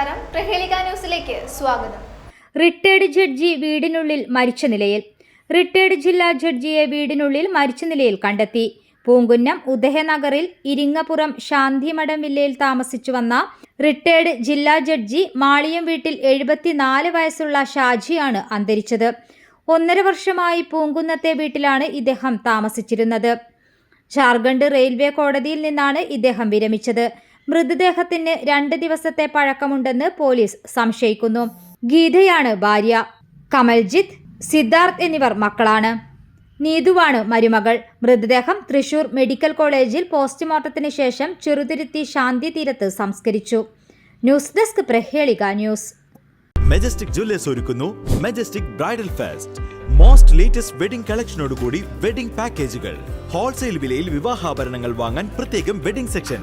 നമസ്കാരം. പ്രഹേളിക ന്യൂസിലേക്ക് സ്വാഗതം. റിട്ടയർഡ് ജഡ്ജി വീടിനുള്ളിൽ മരിച്ച നിലയിൽ. റിട്ടയർഡ് ജില്ലാ ജഡ്ജിയെ വീടിനുള്ളിൽ മരിച്ച നിലയിൽ കണ്ടെത്തി. പൂങ്കുന്നം ഉദയനഗറിൽ ഇരിങ്ങപ്പുറം ശാന്തിമഠം വില്ലയിൽ താമസിച്ചു വന്ന റിട്ടയർഡ് ജില്ലാ ജഡ്ജി മാളിയം വീട്ടിൽ എഴുപത്തിനാല് വയസ്സുള്ള ഷാജിയാണ് അന്തരിച്ചത്. ഒന്നര വർഷമായി പൂങ്കുന്നത്തെ വീട്ടിലാണ് ഇദ്ദേഹം താമസിച്ചിരുന്നത്. ജാർഖണ്ഡ് റെയിൽവേ കോടതിയിൽ നിന്നാണ് ഇദ്ദേഹം വിരമിച്ചത്. മൃതദേഹത്തിന് രണ്ട് ദിവസത്തെ പഴക്കമുണ്ടെന്ന് പോലീസ് സംശയിക്കുന്നു. ഗീതയാണ് ഭാര്യ. കമൽജിത്ത് സിദ്ധാർത്ഥ് എന്നിവർ മക്കളാണ്. നീതുവാണ് മരുമകൾ. മൃതദേഹം തൃശൂർ മെഡിക്കൽ കോളേജിൽ പോസ്റ്റ്മോർട്ടത്തിന് ശേഷം ചെറുതിരുത്തി ശാന്തി തീരത്ത് സംസ്കരിച്ചു. News desk Prahelika news. Majestic jewellers ഒരുക്കുന്നു Majestic bridal fest most latest wedding കളക്ഷനോടുകൂടി wedding പാക്കേജുകൾ ഹോൾസെയിൽ വിലയിൽ വിവാഹാഭരണങ്ങൾ വാങ്ങാൻ പ്രത്യേകം വെഡിംഗ് സെക്ഷൻ